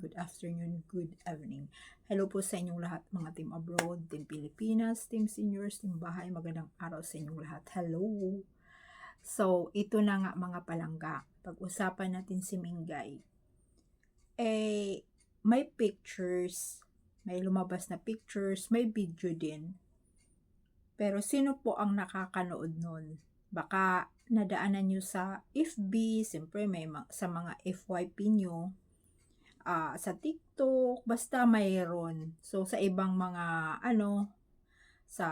good afternoon, good evening. Hello po sa inyong lahat, mga team abroad, team Pilipinas, team seniors, team bahay. Magandang araw sa inyong lahat. Hello! So, ito na nga mga palangga. Pag-usapan natin si Mingay. Eh, may pictures, may lumabas na pictures, may video din. Pero sino po ang nakakanood nun? Baka nadaanan nyo sa FB, siyempre may ma- sa mga FYP nyo, ah, sa TikTok, basta mayroon. So, sa ibang mga, ano, sa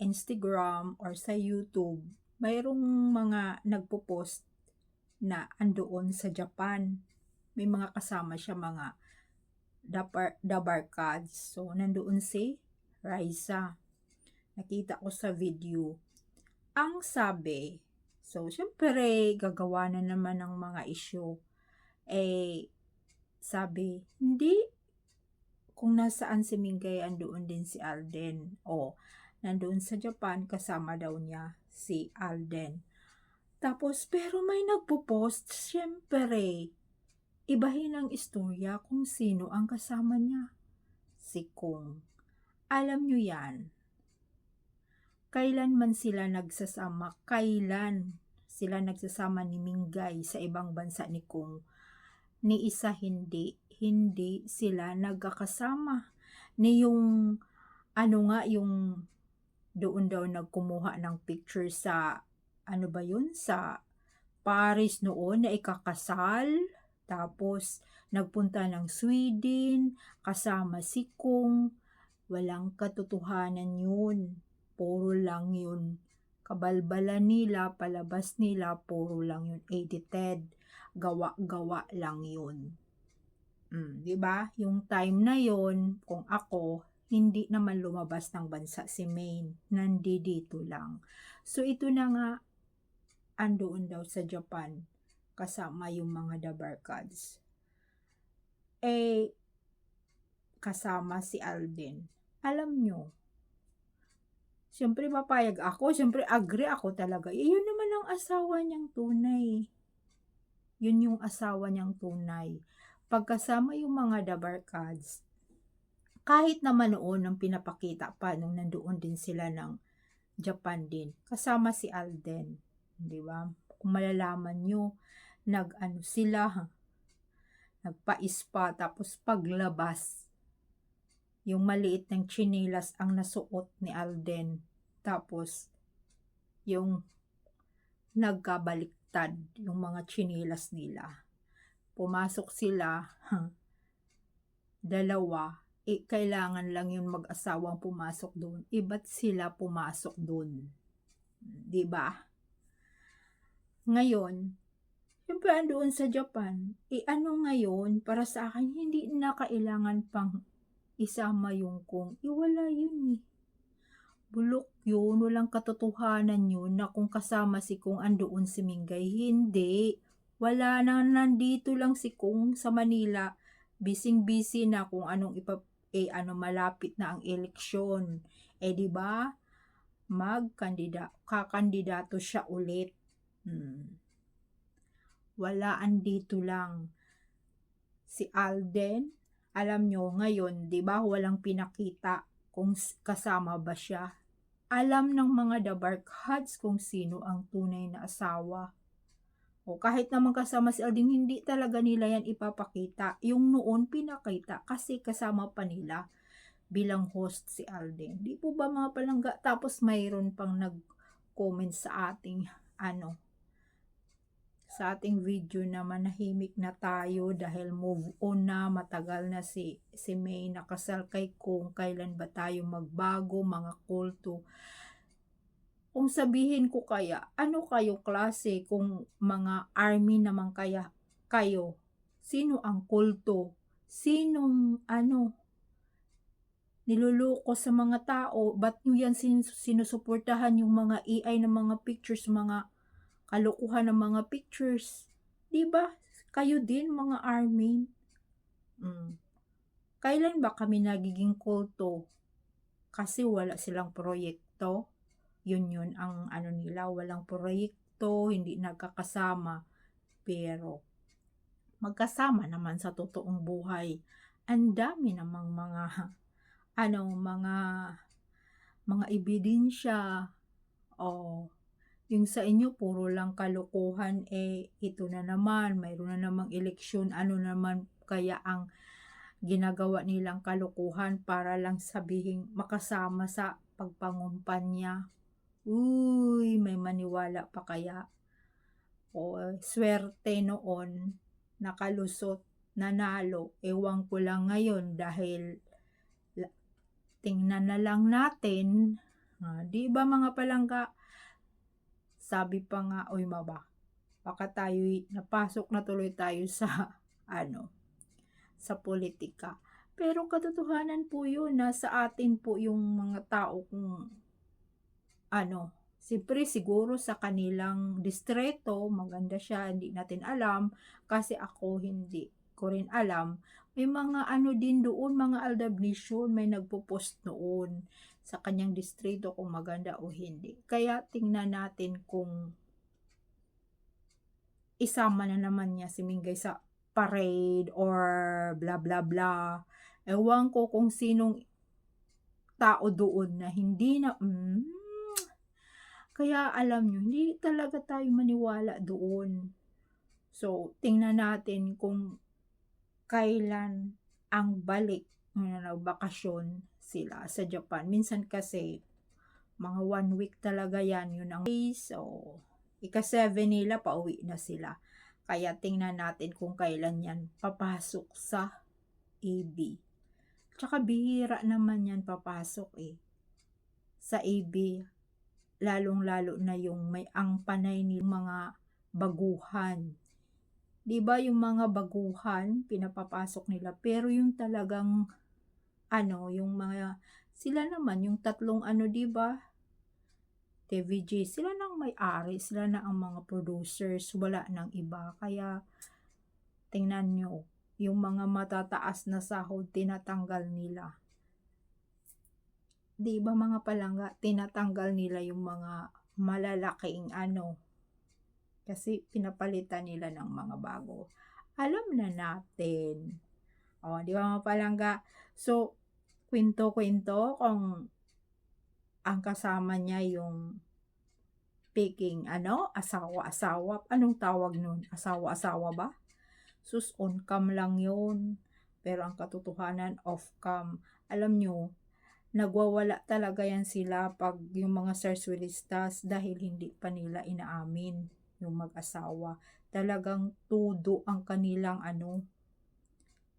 Instagram or sa YouTube, mayroong mga nagpo-post na andoon sa Japan. May mga kasama siya mga dabar, dabarkads. So, nandoon si Raisa. Nakita ko sa video. Ang sabi, so, syempre, gagawa na naman ng mga issue. Eh, sabi, hindi kung nasaan si Mingay, andoon din si Alden. O, nandoon sa Japan, kasama daw niya si Alden. Tapos, pero may nagpo-post, syempre, ibahin ang istorya kung sino ang kasama niya. Si Kung. Alam nyo yan. Kailan man sila nagsasama, kailan sila nagsasama ni Mingay sa ibang bansa ni Kung. Ni isa hindi, hindi sila nagkakasama. Ni yung, ano nga, yung doon daw nagkumuha ng picture sa, ano ba yun, sa Paris noon na ikakasal. Tapos, nagpunta ng Sweden, kasama si Kung. Walang katotohanan yun. Puro lang yun. Kabalbalan nila, palabas nila, puro lang yun. Edited. Gawa-gawa lang yun. Mm, 'di ba? Yung time na yon, kung ako, hindi naman lumabas ng bansa si Maine. Nandito lang. So ito na nga andoon daw sa Japan kasama yung mga Dabarkads. Eh, kasama si Alden. Alam nyo, siyempre papayag ako, siyempre agree ako talaga. Yun naman ang asawa niyang tunay. Yun yung asawa niyang tunay. Pagkasama yung mga Dabarkads, kahit naman noon nang pinapakita pa nung nandoon din sila ng Japan din, kasama si Alden. Di ba? Kung malalaman nyo, nag-ano sila, ha? nagpa-spa, tapos paglabas, yung maliit ng chinilas ang nasuot ni Alden. Tapos, yung nagkabaliktad yung mga chinilas nila. Pumasok sila, dalawa, eh, kailangan lang yung mag-asawang pumasok doon. Iba't sila pumasok doon. 'Di ba? Ngayon, siyempre andoon sa Japan, eh ano ngayon, para sa akin, hindi na kailangan pang isama yung kung, iwala yun eh. Bulok yun, walang katotohanan yun na kung kasama si kung andoon si Mingay. Hindi. Wala na, nandito lang si kung sa Manila. Bising-busy na kung anong ipa, eh ano malapit na ang eleksyon. Eh di ba? Magkandida, kakandidato siya ulit. Hmm. Wala andito lang. Si Alden, alam nyo ngayon, di ba walang pinakita kung kasama ba siya. Alam ng mga Dabarkads kung sino ang tunay na asawa. O kahit naman kasama si Alden, hindi talaga nila yan ipapakita. Yung noon pinakita kasi kasama pa nila bilang host si Alden. Di po ba mga palangga? Tapos mayroon pang nag-comment sa ating ano, sa ating video na manahimik na tayo dahil move on na matagal na si si May nakasal kay kung kailan ba tayo magbago mga kulto. Kung sabihin ko kaya ano kayo klase kung mga army naman kaya kayo? Sino ang kulto? Sinong ano niluloko sa mga tao? Ba't nyo yan sin- sinusuportahan yung mga AI ng mga pictures mga kalokohan ng mga pictures. 'Di ba? Kayo din mga army. Mm. Kailan ba kami nagiging kulto? Kasi wala silang proyekto. Yun yun ang ano nila, walang proyekto, hindi nagkakasama. Pero magkasama naman sa totoong buhay. Ang dami namang mga ano, mga mga ebidensya o yung sa inyo puro lang kalokohan eh ito na naman mayroon na namang eleksyon ano naman kaya ang ginagawa nilang kalokohan para lang sabihing makasama sa pagpangumpanya? Uy may maniwala pa kaya? O swerte noon nakalusot nanalo. Ewan ko lang ngayon dahil tingnan na lang natin. Ah, di ba mga palangga sabi pa nga, oy maba, baka tayo napasok na tuloy tayo sa ano, sa politika. Pero katotohanan po yun, nasa atin po yung mga tao kung ano, siyempre siguro sa kanilang distreto, maganda siya, hindi natin alam, kasi ako hindi ko rin alam. May mga ano din doon, mga aldabnisyon, may nagpo-post noon sa kanyang distrito kung maganda o hindi. Kaya tingnan natin kung isama na naman niya si Mingay sa parade or bla bla bla. Ewan ko kung sinong tao doon na hindi na mm, kaya alam nyo, hindi talaga tayo maniwala doon. So, tingnan natin kung kailan ang balik na nagbakasyon sila sa Japan. Minsan kasi, mga one week talaga yan, yun ang So, ika-7 nila, pauwi na sila. Kaya tingnan natin kung kailan yan papasok sa AB. Tsaka bihira naman yan papasok eh. Sa AB, lalong-lalo na yung may ang panay ni mga baguhan. 'Di ba yung mga baguhan pinapapasok nila pero yung talagang ano, yung mga sila naman yung tatlong ano 'di ba? TVG, sila nang may-ari, sila na ang mga producers, wala nang iba. Kaya tingnan nyo, yung mga matataas na sahod tinatanggal nila. 'Di ba mga palangga, tinatanggal nila yung mga malalaking ano, kasi pinapalitan nila ng mga bago. Alam na natin. O, di ba mga palangga? So, kwento-kwento kung ang kasama niya yung picking, ano, asawa-asawa. Anong tawag nun? Asawa-asawa ba? Sus, on cam lang yun. Pero ang katotohanan, off cam. Alam nyo, nagwawala talaga yan sila pag yung mga sarsuelistas dahil hindi pa nila inaamin yung mag-asawa. Talagang tudo ang kanilang ano,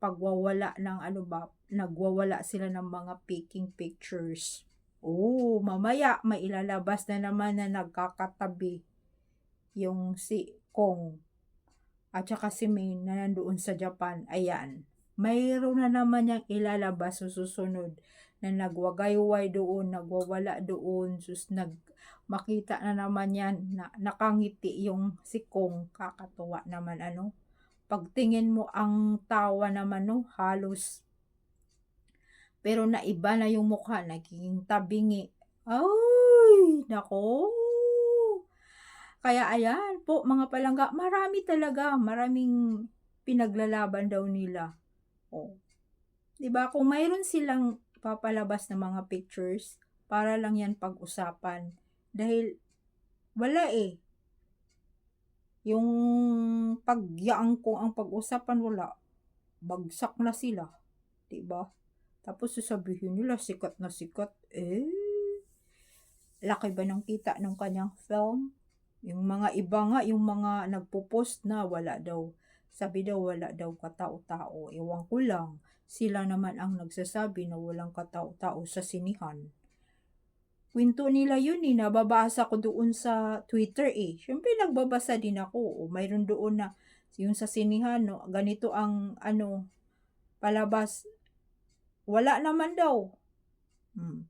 pagwawala ng ano ba, nagwawala sila ng mga picking pictures. Oh, mamaya may ilalabas na naman na nagkakatabi yung si Kong at saka si Maine na nandoon sa Japan. Ayan, mayroon na naman yung ilalabas sa susunod na nagwagayway doon, nagwawala doon, sus nag makita na naman yan. Na nakangiti yung si Kong. Kakatuwa naman ano pagtingin mo ang tawa naman no halos. Pero naiba na yung mukha naging tabingi. Ay nako. Kaya ayan po mga palangga marami talaga maraming pinaglalaban daw nila. Oh. 'di ba kung mayroon silang papalabas na mga pictures para lang yan pag-usapan. Dahil wala eh. Yung pagyaang ko ang pag-usapan wala. Bagsak na sila. 'Di ba? Tapos sasabihin nila sikat na sikat. Eh, laki ba ng kita ng kanyang film? Yung mga iba nga, yung mga nagpo-post na wala daw. Sabi daw wala daw katao-tao. Ewan ko lang. Sila naman ang nagsasabi na walang katao-tao sa sinihan kwento nila yun eh, nababasa ko doon sa Twitter eh. Siyempre nagbabasa din ako, o mayroon doon na yung sa sinihan, no, ganito ang ano, palabas. Wala naman daw. Hmm.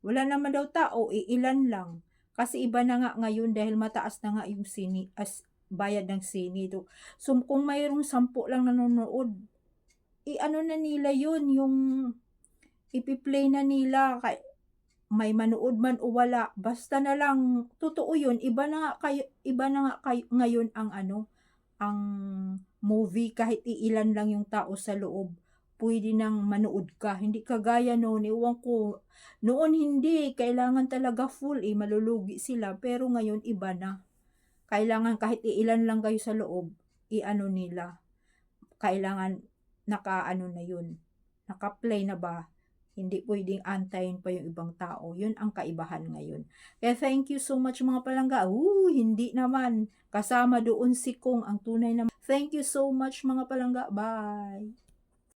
Wala naman daw tao, eh, ilan lang. Kasi iba na nga ngayon dahil mataas na nga yung sini, as bayad ng sini. To. So kung mayroong sampu lang nanonood, i-ano na nila yun, yung ipi-play na nila, kay, may manood man o wala, basta na lang, totoo yun, iba na kayo, iba na nga kayo, ngayon ang ano, ang movie kahit iilan lang yung tao sa loob pwede nang manood ka. Hindi kagaya noon, ewan ko. Noon hindi, kailangan talaga full eh, malulugi sila. Pero ngayon iba na. Kailangan kahit iilan lang kayo sa loob, i-ano nila. Kailangan naka-ano na yun. Naka-play na ba? Hindi pwedeng antayin pa yung ibang tao. Yun ang kaibahan ngayon. Kaya thank you so much mga palangga. Ooh, hindi naman. Kasama doon si Kong ang tunay na. Thank you so much mga palangga. Bye!